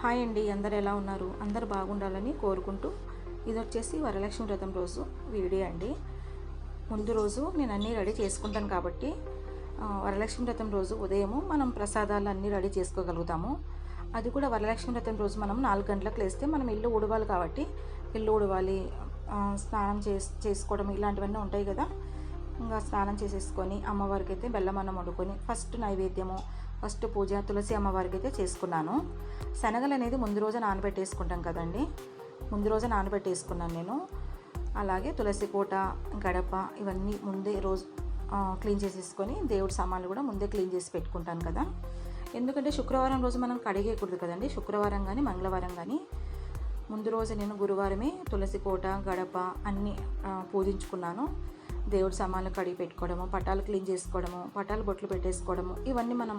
Hi అండి అందరు ఎలా ఉన్నారు? అందరు బాగుండాలని కోరుకుంటూ ఇది వచ్చేసి వరలక్ష్మి వ్రతం రోజు వీడియో అండి. ముందు రోజు నేను అన్నీ రెడీ చేసుకుంటాను కాబట్టి వరలక్ష్మి వ్రతం రోజు ఉదయము మనం ప్రసాదాలు అన్నీ రెడీ చేసుకోగలుగుతాము. అది కూడా వరలక్ష్మి వ్రతం రోజు మనం నాలుగు గంటలకు లేస్తే మనం ఇల్లు ఉడవాలి కాబట్టి ఇల్లు ఉడవాలి స్నానం చేస్ చేసుకోవడం ఇలాంటివన్నీ ఉంటాయి కదా. ఇంకా స్నానం చేసేసుకొని అమ్మవారికి అయితే బెల్లం అన్నం వండుకొని ఫస్ట్ నైవేద్యము ఫస్ట్ పూజ తులసి అమ్మవారికి అయితే చేసుకున్నాను. శనగలు అనేది ముందు రోజు నానబెట్టేసుకుంటాం కదండి. ముందు రోజు నానబెట్టేసుకున్నాను నేను. అలాగే తులసి కోట గడప ఇవన్నీ ముందే రోజు క్లీన్ చేసేసుకొని దేవుడి సామాన్లు కూడా ముందే క్లీన్ చేసి పెట్టుకుంటాను కదా. ఎందుకంటే శుక్రవారం రోజు మనం కడిగేయకూడదు కదండి. శుక్రవారం కానీ మంగళవారం కానీ ముందు రోజు నేను గురువారమే తులసి కోట గడప అన్నీ పూజించుకున్నాను. దేవుడి సామాన్లు కడిగి పెట్టుకోవడము పటాలు క్లీన్ చేసుకోవడము పటాలు బొట్లు పెట్టేసుకోవడము ఇవన్నీ మనం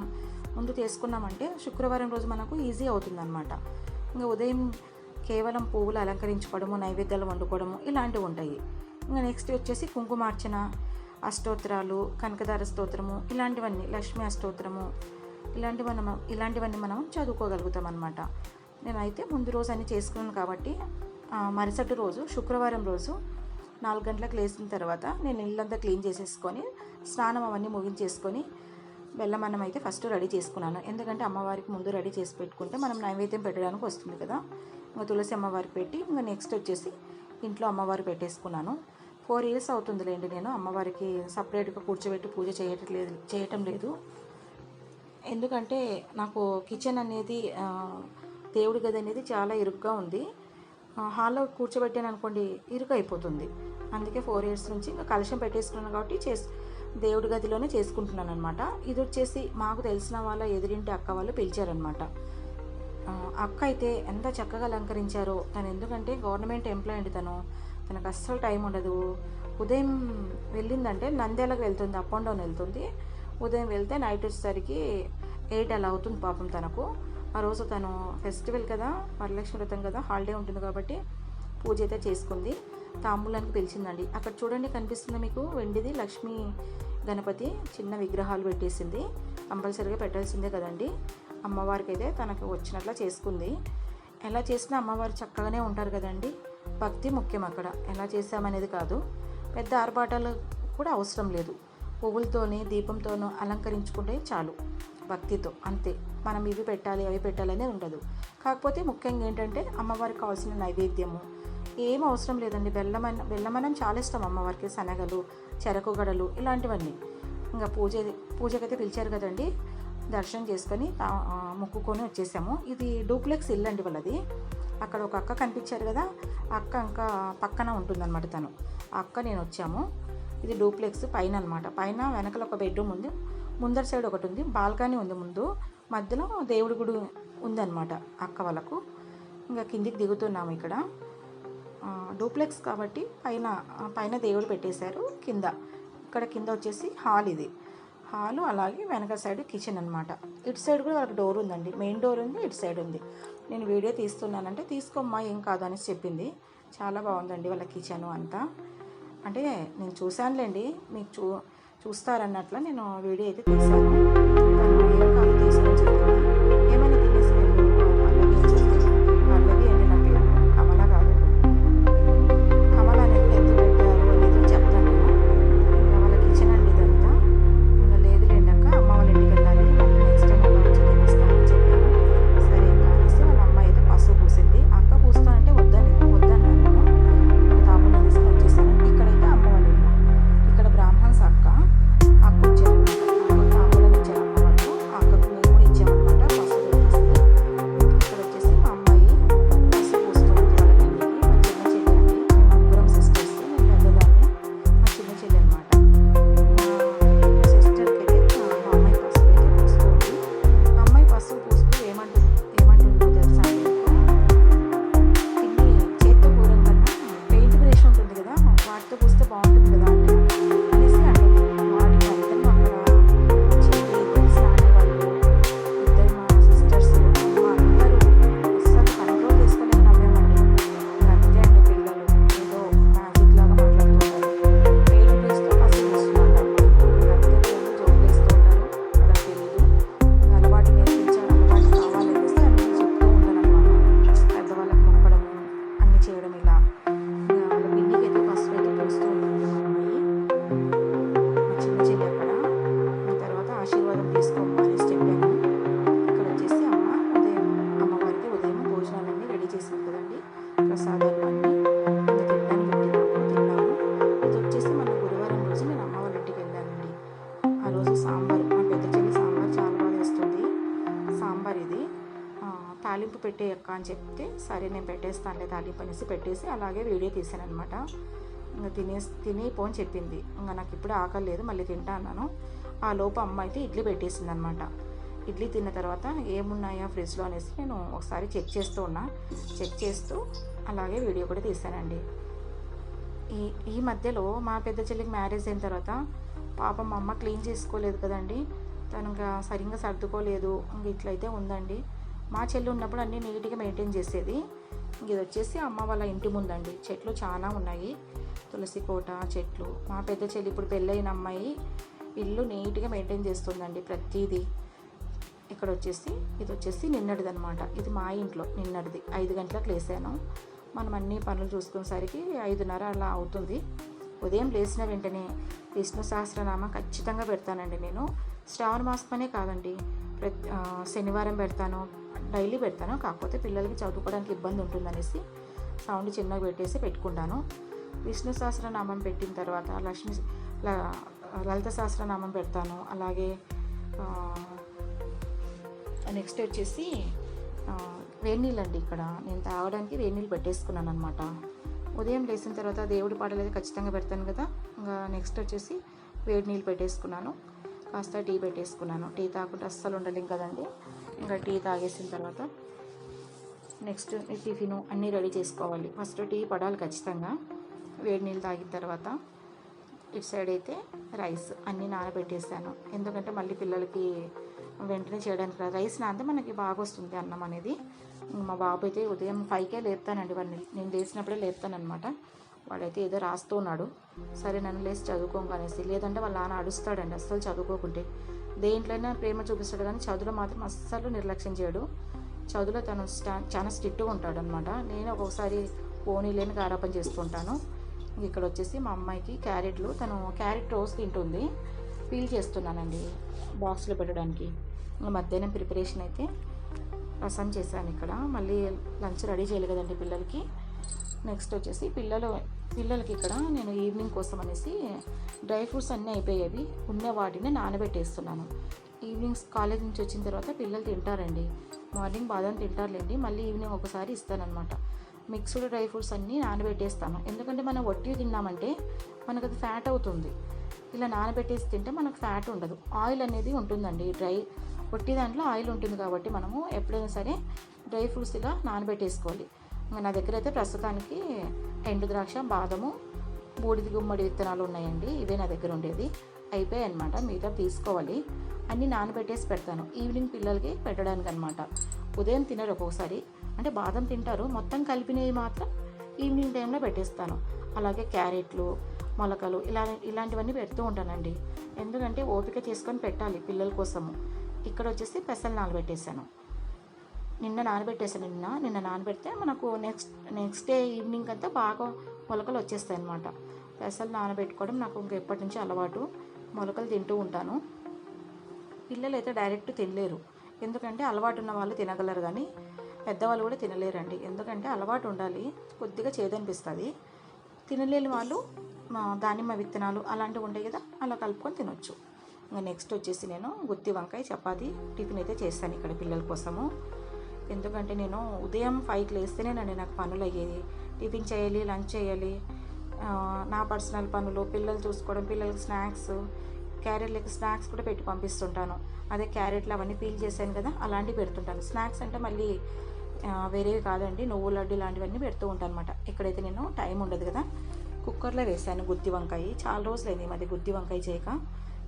ముందు చేసుకున్నామంటే శుక్రవారం రోజు మనకు ఈజీ అవుతుందన్నమాట. ఇంకా ఉదయం కేవలం పువ్వులు అలంకరించుకోవడము నైవేద్యాలు వండుకోవడము ఇలాంటివి ఉంటాయి. ఇంకా నెక్స్ట్ వచ్చేసి కుంకుమార్చన అష్టోత్తరాలు కనకదార స్తోత్రము ఇలాంటివన్నీ లక్ష్మీ అష్టోత్తరము ఇలాంటివి మనం ఇలాంటివన్నీ మనం చదువుకోగలుగుతాం అనమాట నేనైతే ముందు రోజు అన్నీ చేసుకున్నాను కాబట్టి మరుసటి రోజు శుక్రవారం రోజు నాలుగు గంటలకు లేచిన తర్వాత నేను ఇల్లంతా క్లీన్ చేసేసుకొని స్నానం అవన్నీ ముగించేసుకొని బెల్లమన్నం అయితే ఫస్ట్ రెడీ చేసుకున్నాను. ఎందుకంటే అమ్మవారికి ముందు రెడీ చేసి పెట్టుకుంటే మనం నైవేద్యం పెట్టడానికి వస్తుంది కదా. ఇంకా తులసి అమ్మవారికి పెట్టి ఇంకా నెక్స్ట్ వచ్చేసి ఇంట్లో అమ్మవారు పెట్టేసుకున్నాను. ఫోర్ ఇయర్స్ అవుతుందిలేండి నేను అమ్మవారికి సపరేట్గా కూర్చోబెట్టి పూజ చేయటం లేదు చేయటం లేదు. ఎందుకంటే నాకు కిచెన్ అనేది దేవుడి గది అనేది చాలా ఇరుగ్గా ఉంది. హాల్లో కూర్చోబెట్టాను అనుకోండి ఇరుకు అయిపోతుంది. అందుకే ఫోర్ ఇయర్స్ నుంచి ఇంకా కలశం పెట్టేసుకున్నాను కాబట్టి చేస్ దేవుడి గదిలోనే చేసుకుంటున్నాను అనమాట ఇది వచ్చేసి మాకు తెలిసిన వాళ్ళ ఎదురింటి అక్క వాళ్ళు పిలిచారనమాట అక్క అయితే ఎంత చక్కగా అలంకరించారో తను ఎందుకంటే గవర్నమెంట్ ఎంప్లాయ్ అండి తను. తనకు అస్సలు టైం ఉండదు. ఉదయం వెళ్ళిందంటే నంద్యాలకు వెళ్తుంది అప్ అండ్ డౌన్ వెళ్తుంది. ఉదయం వెళ్తే నైట్ వచ్చేసరికి ఎయిట్ అలా అవుతుంది పాపం తనకు. ఆ రోజు తను ఫెస్టివల్ కదా వరలక్ష్మి వ్రతం కదా హాలిడే ఉంటుంది కాబట్టి పూజ అయితే చేసుకుంది. తాంబూలానికి పిలిచిందండి. అక్కడ చూడండి కనిపిస్తుంది మీకు వెండిది లక్ష్మీ గణపతి చిన్న విగ్రహాలు పెట్టేసింది. కంపల్సరీగా పెట్టాల్సిందే కదండి. అమ్మవారికి అయితే తనకు వచ్చినట్లా చేసుకుంది. ఎలా చేసినా అమ్మవారు చక్కగానే ఉంటారు కదండి. భక్తి ముఖ్యం అక్కడ. ఎలా చేసామనేది కాదు. పెద్ద ఆర్భాటాలు కూడా అవసరం లేదు. పువ్వులతోని దీపంతోనూ అలంకరించుకుంటే చాలు. భక్తితో అంతే. మనం ఇవి పెట్టాలి అవి పెట్టాలనే ఉండదు. కాకపోతే ముఖ్యంగా ఏంటంటే అమ్మవారికి కావాల్సిన నైవేద్యము. ఏం అవసరం లేదండి. బెల్లమన్న బెల్లమన్నం చాలా ఇష్టం అమ్మవారికి. శనగలు చెరకు గడలు ఇలాంటివన్నీ. ఇంకా పూజ పూజకైతే పిలిచారు కదండి. దర్శనం చేసుకొని మొక్కుకొని వచ్చేసాము. ఇది డూప్లెక్స్ ఇల్లు అండి వాళ్ళది. అక్కడ ఒక అక్క కనిపించారు కదా. అక్క ఇంకా పక్కన ఉంటుందన్నమాట తను. ఆ అక్క నేను వచ్చాము. ఇది డూప్లెక్స్ పైన అనమాట పైన వెనకాల ఒక బెడ్రూమ్ ఉంది. ముందర సైడ్ ఒకటి ఉంది బాల్కనీ ఉంది ముందు. మధ్యలో దేవుడి గుడి ఉందన్నమాట అక్క వాళ్ళకు. ఇంకా కిందికి దిగుతున్నాము ఇక్కడ. డూప్లెక్స్ కాబట్టి పైన పైన దేవుడు పెట్టేశారు కింద. ఇక్కడ కింద వచ్చేసి హాల్ ఇది. హాలు అలాగే వెనక సైడ్ కిచెన్ అనమాట ఇటు సైడ్ కూడా వాళ్ళకి డోర్ ఉందండి. మెయిన్ డోర్ ఉంది ఇటు సైడ్ ఉంది. నేను వీడియో తీస్తున్నానంటే తీసుకోమ్మా ఏం కాదు అనేసి చెప్పింది. చాలా బాగుందండి వాళ్ళ కిచెన్ అంతా. అంటే నేను చూశానులేండి మీకు చూ చూస్తారన్నట్లు నేను వీడియో అయితే తీసాను అని చెప్తే సరే నేను పెట్టేస్తానులే తాలింపు అనేసి పెట్టేసి అలాగే వీడియో తీసాను అనమాట ఇంకా తినే తిని పోని చెప్పింది. ఇంకా నాకు ఇప్పుడు ఆకలి లేదు మళ్ళీ తింటా అన్నాను. ఆ లోపు అమ్మ అయితే ఇడ్లీ పెట్టేసింది అనమాట ఇడ్లీ తిన్న తర్వాత ఏమున్నాయా ఫ్రిడ్జ్లో అనేసి నేను ఒకసారి చెక్ చేస్తూ ఉన్నా. చెక్ చేస్తూ అలాగే వీడియో కూడా తీసానండి ఈ ఈ మధ్యలో మా పెద్ద చెల్లికి మ్యారేజ్ అయిన తర్వాత పాపం మా అమ్మ క్లీన్ చేసుకోలేదు కదండి. తను ఇంకా సరిగ్గా సర్దుకోలేదు. ఇంక ఇట్లయితే ఉందండి. మా చెల్లి ఉన్నప్పుడు అన్నీ నీట్గా మెయింటైన్ చేసేది. ఇది వచ్చేసి అమ్మ వాళ్ళ ఇంటి ముందండి. చెట్లు చాలా ఉన్నాయి. తులసి కోట చెట్లు. మా పెద్ద చెల్లి ఇప్పుడు పెళ్ళైన అమ్మాయి. ఇల్లు నీట్గా మెయింటైన్ చేస్తుందండి ప్రతిదీ. ఇక్కడ వచ్చేసి ఇది వచ్చేసి నిన్నటిది అనమాట ఇది మా ఇంట్లో నిన్నటిది. ఐదు గంటలకు లేసాను. మనం అన్ని పనులు చూసుకునేసరికి ఐదున్నర అలా అవుతుంది. ఉదయం లేచిన వెంటనే విష్ణు సహస్రనామ ఖచ్చితంగా పెడతానండి నేను. శ్రావణ మాసమనే కాదండి. ప్రతి శనివారం పెడతాను. డైలీ పెడతాను. కాకపోతే పిల్లలకి చదువుకోవడానికి ఇబ్బంది ఉంటుందనేసి సౌండ్ చిన్నగా పెట్టేసి పెట్టుకుంటాను. విష్ణు సహస్రనామం పెట్టిన తర్వాత లక్ష్మి ల- లలిత సహస్రనామం పెడతాను. అలాగే నెక్స్ట్ వచ్చేసి ఆ, వేడి నీళ్ళు అండి ఇక్కడ. నేను తాగడానికి వేడి నీళ్ళు పెట్టేసుకున్నాను అనమాట ఉదయం లేచిన తర్వాత దేవుడి పాటలు అయితే ఖచ్చితంగా పెడతాను కదా. ఇంకా నెక్స్ట్ వచ్చేసి వేడి నీళ్ళు పెట్టేసుకున్నాను. కాస్త టీ పెట్టేసుకున్నాను. టీ తాకుంటే అస్సలు ఉండలేం కదండి. ఇంకా టీ తాగేసిన తర్వాత నెక్స్ట్ టిఫిన్ అన్నీ రెడీ చేసుకోవాలి. ఫస్ట్ టీ పడాలి ఖచ్చితంగా. వేడి నీళ్ళు తాగిన తర్వాత ఇటు సైడ్ అయితే రైస్ అన్నీ నానబెట్టేస్తాను ఎందుకంటే మళ్ళీ పిల్లలకి వెంటనే చేయడానికి రాదు. రైస్ నాంతే మనకి బాగా వస్తుంది అన్నం అనేది. మా బాబు అయితే ఉదయం ఫైవ్కే లేపుతానండి. వాడిని నేను లేచినప్పుడే లేపుతానమాట వాడైతే ఏదో రాస్తూ ఉన్నాడు. సరే నన్ను లేచి చదువుకోంగా అనేసి. లేదంటే వాళ్ళ నాన్న అడుస్తాడండి అస్సలు చదువుకోకుంటే. దేంట్లోనే ప్రేమ చూపిస్తాడు కానీ చదువులో మాత్రం అస్సలు నిర్లక్ష్యం చేయడు. చదువులో తను స్టా చాలా స్ట్రిక్ట్గా ఉంటాడు అనమాట నేను ఒక్కొక్కసారి పోనీ లేని గారాపం చేస్తుంటాను ఇక్కడ వచ్చేసి మా అమ్మాయికి క్యారెట్లు తను క్యారెట్ రోజ్ తింటుంది. పీల్ చేస్తున్నానండి బాక్స్లో పెట్టడానికి. మధ్యాహ్నం ప్రిపరేషన్ అయితే రసం చేశాను ఇక్కడ. మళ్ళీ లంచ్ రెడీ చేయాలి కదండి పిల్లలకి. నెక్స్ట్ వచ్చేసి పిల్లలు పిల్లలకి ఇక్కడ నేను ఈవినింగ్ కోసం అనేసి డ్రై ఫ్రూట్స్ అన్నీ అయిపోయేవి. ఉన్న వాటిని నానబెట్టేస్తున్నాను. ఈవినింగ్స్ కాలేజ్ నుంచి వచ్చిన తర్వాత పిల్లలు తింటారండి. మార్నింగ్ బాదం తింటారులేండి. మళ్ళీ ఈవినింగ్ ఒకసారి ఇస్తానమాట మిక్స్డ్ డ్రై ఫ్రూట్స్ అన్నీ నానబెట్టేస్తాను. ఎందుకంటే మనం వట్టి తిన్నామంటే మనకు అది ఫ్యాట్ అవుతుంది. ఇలా నానబెట్టేసి తింటే మనకు ఫ్యాట్ ఉండదు. ఆయిల్ అనేది ఉంటుందండి. డ్రై వట్టి దాంట్లో ఆయిల్ ఉంటుంది కాబట్టి మనము ఎప్పుడైనా సరే డ్రై ఫ్రూట్స్ ఇలా నానబెట్టేసుకోవాలి. నా దగ్గర అయితే ప్రస్తుతానికి ఎండు ద్రాక్ష బాదము బూడిద గుమ్మడి విత్తనాలు ఉన్నాయండి. ఇవే నా దగ్గర ఉండేది. అయిపోయాయి అనమాట మిగతా తీసుకోవాలి. అన్నీ నానబెట్టేసి పెడతాను. ఈవినింగ్ పిల్లలకి పెట్టడానికి అనమాట ఉదయం తినరు ఒక్కొక్కసారి అంటే బాదం తింటారు. మొత్తం కలిపినవి మాత్రం ఈవినింగ్ టైంలో పెట్టేస్తాను. అలాగే క్యారెట్లు మొలకలు ఇలా ఇలాంటివన్నీ పెడుతూ ఉంటానండి. ఎందుకంటే ఓపిక చేసుకొని పెట్టాలి పిల్లల కోసము. ఇక్కడ వచ్చేసి పెసలు నానబెట్టేశాను. నిన్న నానబెట్టేసాను నిన్న. నిన్న నానబెడితే మనకు నెక్స్ట్ నెక్స్ట్ డే ఈవినింగ్ అంతా బాగా మొలకలు వచ్చేస్తాయి అనమాట పెసలు నానబెట్టుకోవడం నాకు ఇంకా ఎప్పటి నుంచి అలవాటు. మొలకలు తింటూ ఉంటాను. పిల్లలు అయితే డైరెక్ట్ తినలేరు. ఎందుకంటే అలవాటు ఉన్న వాళ్ళు తినగలరు కానీ పెద్దవాళ్ళు కూడా తినలేరండి. ఎందుకంటే అలవాటు ఉండాలి. కొద్దిగా చేదనిపిస్తుంది. తినలేని వాళ్ళు దానిమ్మ విత్తనాలు అలాంటివి ఉంటాయి కదా అలా కలుపుకొని తినొచ్చు. ఇంకా నెక్స్ట్ వచ్చేసి నేను గుత్తి వంకాయ చపాతి టిఫిన్ అయితే చేస్తాను ఇక్కడ పిల్లల కోసము. ఎందుకంటే నేను ఉదయం ఫైవ్కి లేస్తేనేనండి నాకు పనులు అయ్యేది. టిఫిన్ చేయాలి లంచ్ చేయాలి. నా పర్సనల్ పనులు పిల్లలు చూసుకోవడం పిల్లలకి స్నాక్స్ క్యారెట్లకి స్నాక్స్ కూడా పెట్టి పంపిస్తుంటాను. అదే క్యారెట్లు అవన్నీ పీల్ చేశాను కదా అలాంటివి పెడుతుంటాను. స్నాక్స్ అంటే మళ్ళీ వేరేవి కాదండి నువ్వు లడ్డు ఇలాంటివన్నీ పెడుతూ ఉంటాను అనమాట ఇక్కడైతే నేను టైం ఉండదు కదా కుక్కర్లో వేసాను గుత్తి వంకాయ. చాలా రోజులైంది మాది గుద్ది గుత్తి వంకాయ చేయక.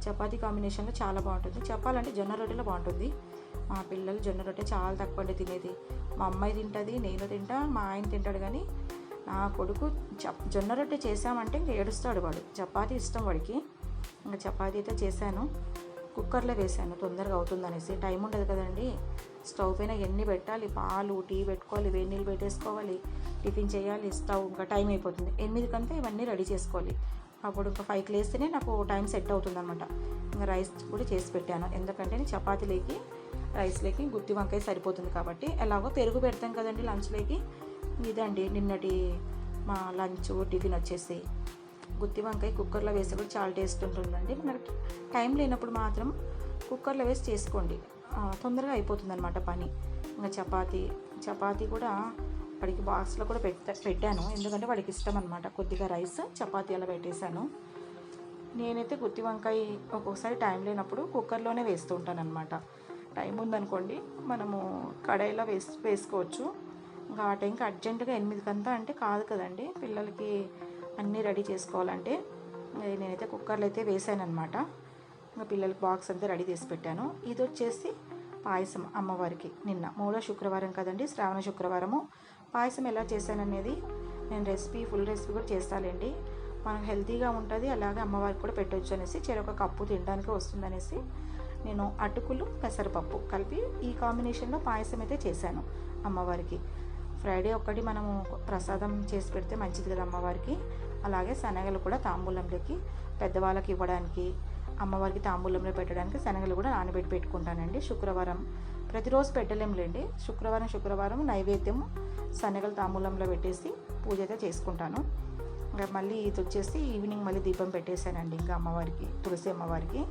చపాతీ కాంబినేషన్లో చాలా బాగుంటుంది. చెప్పాలంటే జొన్న రొట్టెలో బాగుంటుంది. మా పిల్లలు జొన్న రొట్టె చాలా తక్కువ అండి తినేది. మా అమ్మాయి తింటుంది నేను తింటా మా ఆయన తింటాడు కానీ నా కొడుకు చప్ జొన్న రొట్టె చేసామంటే ఇంకా ఏడుస్తాడు వాడు. చపాతీ ఇష్టం వాడికి. ఇంకా చపాతీ అయితే చేశాను. కుక్కర్లో వేసాను తొందరగా అవుతుందనేసి టైం ఉండదు కదండి. స్టవ్ పైన ఎన్ని పెట్టాలి? పాలు టీ పెట్టుకోవాలి వేడి నీళ్ళు పెట్టేసుకోవాలి టిఫిన్ చేయాలి స్టవ్ ఇంకా టైం అయిపోతుంది. ఎనిమిది కంటే ఇవన్నీ రెడీ చేసుకోవాలి. అప్పుడు ఇంకా ఫైవ్కి లేస్తేనే నాకు టైం సెట్ అవుతుంది అనమాట ఇంకా రైస్ కూడా చేసి పెట్టాను. ఎందుకంటే నేను చపాతీలోకి రైస్లోకి గుత్తి వంకాయ సరిపోతుంది కాబట్టి ఎలాగో పెరుగు పెడతాం కదండి లంచ్లోకి ఇదండి నిన్నటి మా లంచ్ టిఫిన్ వచ్చేసి. గుత్తి వంకాయ కుక్కర్లో వేసి కూడా చాలా టేస్ట్ ఉంటుందండి. మనకి టైం లేనప్పుడు మాత్రం కుక్కర్లో వేసి చేసుకోండి. తొందరగా అయిపోతుంది అనమాట పని. ఇంకా చపాతీ చపాతీ కూడా వాడికి బాక్స్లో కూడా పెట్టా పెట్టాను. ఎందుకంటే వాడికి ఇష్టం అనమాట కొద్దిగా రైస్ చపాతీ అలా పెట్టేశాను. నేనైతే గుత్తి వంకాయ ఒక్కొక్కసారి టైం లేనప్పుడు కుక్కర్లోనే వేస్తూ ఉంటాను అనమాట టైం ఉందనుకోండి మనము కడాయిలో వేసి వేసుకోవచ్చు. ఇంకా ఆ టైంకి అర్జెంటుగా ఎనిమిదికంతా అంటే కాదు కదండి. పిల్లలకి అన్నీ రెడీ చేసుకోవాలంటే నేనైతే కుక్కర్లో అయితే వేసాను అనమాట ఇంకా పిల్లలకి బాక్స్ అంతా రెడీ చేసి పెట్టాను. ఇది వచ్చేసి పాయసం అమ్మవారికి నిన్న. మూడో శుక్రవారం కదండి శ్రావణ శుక్రవారము. పాయసం ఎలా చేశాననేది నేను రెసిపీ ఫుల్ రెసిపీ కూడా చేస్తానండి మనకు హెల్తీగా ఉంటుంది అలాగే అమ్మవారికి కూడా పెట్టవచ్చు అనేసి చెరొక కప్పు తినడానికి వస్తుందనేసి నేను అటుకులు పెసరపప్పు కలిపి ఈ కాంబినేషన్లో పాయసం అయితే చేశాను అమ్మవారికి. ఫ్రైడే ఒక్కటి మనము ప్రసాదం చేసి పెడితే మంచిది కదా అమ్మవారికి. అలాగే శనగలు కూడా తాంబూలంలోకి పెద్దవాళ్ళకి ఇవ్వడానికి అమ్మవారికి తాంబూలంలో పెట్టడానికి శనగలు కూడా నానబెట్టి పెట్టుకుంటానండి శుక్రవారం. ప్రతిరోజు పెట్టలేంలేండి శుక్రవారం శుక్రవారం నైవేద్యం శనగలు తాంబూలంలో పెట్టేసి పూజ అయితే చేసుకుంటాను. ఇంకా మళ్ళీ ఇది వచ్చేసి ఈవినింగ్ మళ్ళీ దీపం పెట్టేశానండి ఇంకా అమ్మవారికి తులసి అమ్మవారికి.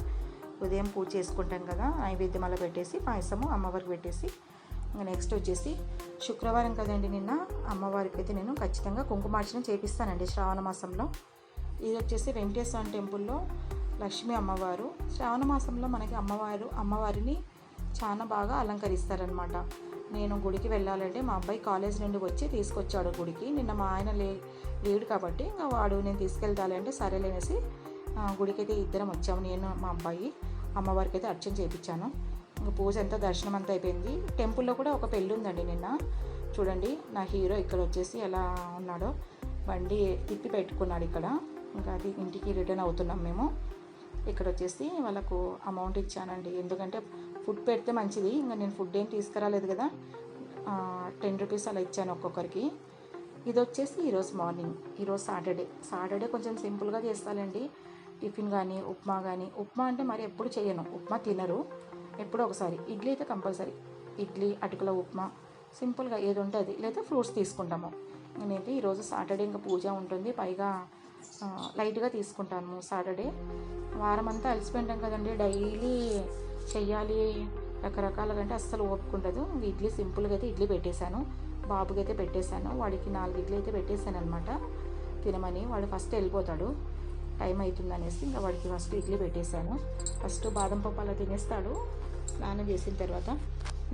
ఉదయం పూజ చేసుకుంటాం కదా నైవేద్యం అలా పెట్టేసి పాయసము అమ్మవారికి పెట్టేసి ఇంకా నెక్స్ట్ వచ్చేసి శుక్రవారం కదండి నిన్న అమ్మవారికి అయితే నేను ఖచ్చితంగా కుంకుమార్చన చేపిస్తానండి శ్రావణ మాసంలో. ఇది వచ్చేసి వెంకటేశ్వర టెంపుల్లో లక్ష్మీ అమ్మవారు. శ్రావణ మాసంలో మనకి అమ్మవారు అమ్మవారిని చాలా బాగా అలంకరిస్తారనమాట నేను గుడికి వెళ్ళాలంటే మా అబ్బాయి కాలేజ్ నుండి వచ్చి తీసుకొచ్చాడు గుడికి. నిన్న మా ఆయన లే లేడు కాబట్టి ఇంకా వాడు నేను తీసుకెళ్తాలంటే సరేలేనేసి గుడికి అయితే ఇద్దరం వచ్చాము. నేను మా అబ్బాయి అమ్మవారికి అయితే అర్చన చేయించాను ఇంకా పూజ అంతా దర్శనం అంతా అయిపోయింది. టెంపుల్లో కూడా ఒక పెళ్ళి ఉందండి నిన్న. చూడండి నా హీరో ఇక్కడ వచ్చేసి ఎలా ఉన్నాడో. బండి తిప్పి పెట్టుకున్నాడు ఇక్కడ. ఇంకా అది ఇంటికి రిటర్న్ అవుతున్నాం మేము. ఇక్కడ వచ్చేసి వాళ్ళకు అమౌంట్ ఇచ్చానండి. ఎందుకంటే ఫుడ్ పెడితే మంచిది. ఇంకా నేను ఫుడ్ ఏం తీసుకురాలేదు కదా. టెన్ రూపీస్ అలా ఇచ్చాను ఒక్కొక్కరికి. ఇది వచ్చేసి ఈరోజు మార్నింగ్ ఈరోజు సాటర్డే సాటర్డే కొంచెం సింపుల్గా చేస్తానండి టిఫిన్ కానీ ఉప్మా కానీ ఉప్మా అంటే మరి ఎప్పుడు చేయను. ఉప్మా తినరు. ఎప్పుడో ఒకసారి. ఇడ్లీ అయితే కంపల్సరీ. ఇడ్లీ అటుకుల ఉప్మా. సింపుల్గా ఏది ఉంటే అది. లేదా ఫ్రూట్స్ తీసుకుంటాము. నేనైతే ఈరోజు సాటర్డే ఇంకా పూజ ఉంటుంది. పైగా లైట్గా తీసుకుంటాను సాటర్డే. వారం అంతా అలసిపోయింటాం కదండి. డైలీ చెయ్యాలి రకరకాలుగా అంటే అస్సలు ఓపుకుండదు ఇడ్లీ సింపుల్గా అయితే ఇడ్లీ పెట్టేశాను. బాబుకి అయితే పెట్టేశాను. వాడికి నాలుగు ఇడ్లీ అయితే పెట్టేశాను అనమాట తినమని వాడు ఫస్ట్ వెళ్ళిపోతాడు. టైం అవుతుంది అనేసి ఇంకా వాడికి ఫస్ట్ ఇడ్లీ పెట్టేశాను. ఫస్ట్ బాదం పప్పు అలా తినేస్తాడు. స్నానం చేసిన తర్వాత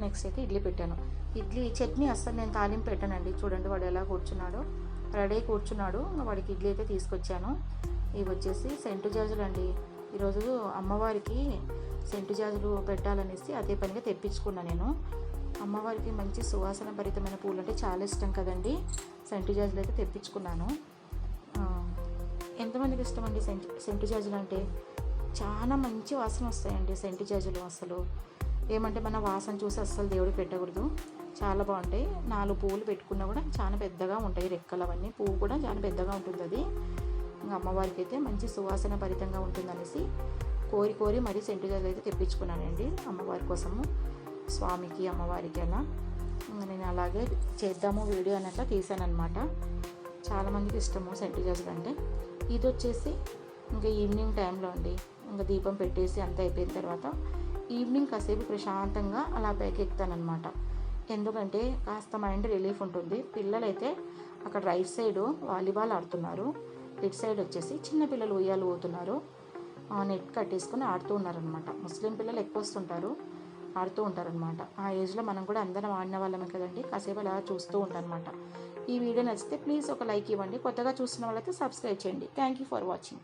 నెక్స్ట్ అయితే ఇడ్లీ పెట్టాను. ఇడ్లీ చట్నీ అస్సలు నేను తాలింపు పెట్టానండి. చూడండి వాడు ఎలా కూర్చున్నాడో. రెడీ కూర్చున్నాడు. వాడికి ఇడ్లీ అయితే తీసుకొచ్చాను. ఇవి వచ్చేసి సెంటు జాజులు అండి ఈరోజు అమ్మవారికి సెంటు జాజులు పెట్టాలనేసి అదే పనిగా తెప్పించుకున్నా నేను. అమ్మవారికి మంచి సువాసన భరితమైన పూలు అంటే చాలా ఇష్టం కదండి. సెంటు జాజులు అయితే తెప్పించుకున్నాను. ఎంతమందికి ఇష్టం అండి సెంటు సెంటు జాజులు అంటే? చాలా మంచి వాసన వస్తాయండి సెంటు జాజులు అసలు. ఏమంటే మన వాసన చూసి అస్సలు దేవుడు పెట్టకూడదు. చాలా బాగుంటాయి. నాలుగు పువ్వులు పెట్టుకున్నా కూడా చాలా పెద్దగా ఉంటాయి రెక్కలు అవన్నీ. పువ్వు కూడా చాలా పెద్దగా ఉంటుంది అది ఇంకా అమ్మవారికి అయితే మంచి సువాసన భరితంగా ఉంటుందనేసి కోరి కోరి మరీ సెంటు జాజులు అయితే తెప్పించుకున్నానండి అమ్మవారి కోసము. స్వామికి అమ్మవారికి అలా. నేను అలాగే చేద్దాము వీడియో అన్నట్లు అట్లా అనమాట చాలామందికి ఇష్టము సెంటు జాజులు అంటే. ఇది వచ్చేసి ఇంకా ఈవినింగ్ టైంలో అండి. ఇంకా దీపం పెట్టేసి అంత అయిపోయిన తర్వాత ఈవినింగ్ కాసేపు ప్రశాంతంగా అలా పైకి ఎక్కుతానమాట ఎందుకంటే కాస్త మైండ్ రిలీఫ్ ఉంటుంది. పిల్లలైతే అక్కడ రైట్ సైడ్ వాలీబాల్ ఆడుతున్నారు. ఇటు సైడ్ వచ్చేసి చిన్న పిల్లలు ఉయ్యాలు పోతున్నారు నెట్ కట్టేసుకొని ఆడుతూ ఉన్నారనమాట ముస్లిం పిల్లలు ఎక్కువ వస్తుంటారు. ఆడుతూ ఉంటారనమాట ఆ ఏజ్లో మనం కూడా అందరం ఆడిన వాళ్ళమే కదండి. కాసేపు అలా చూస్తూ ఉంటారనమాట ఈ వీడియో నచ్చితే ప్లీజ్ ఒక లైక్ ఇవ్వండి. కొత్తగా చూస్తున్న వాళ్ళైతే సబ్స్క్రైబ్ చేయండి. Thank you for watching.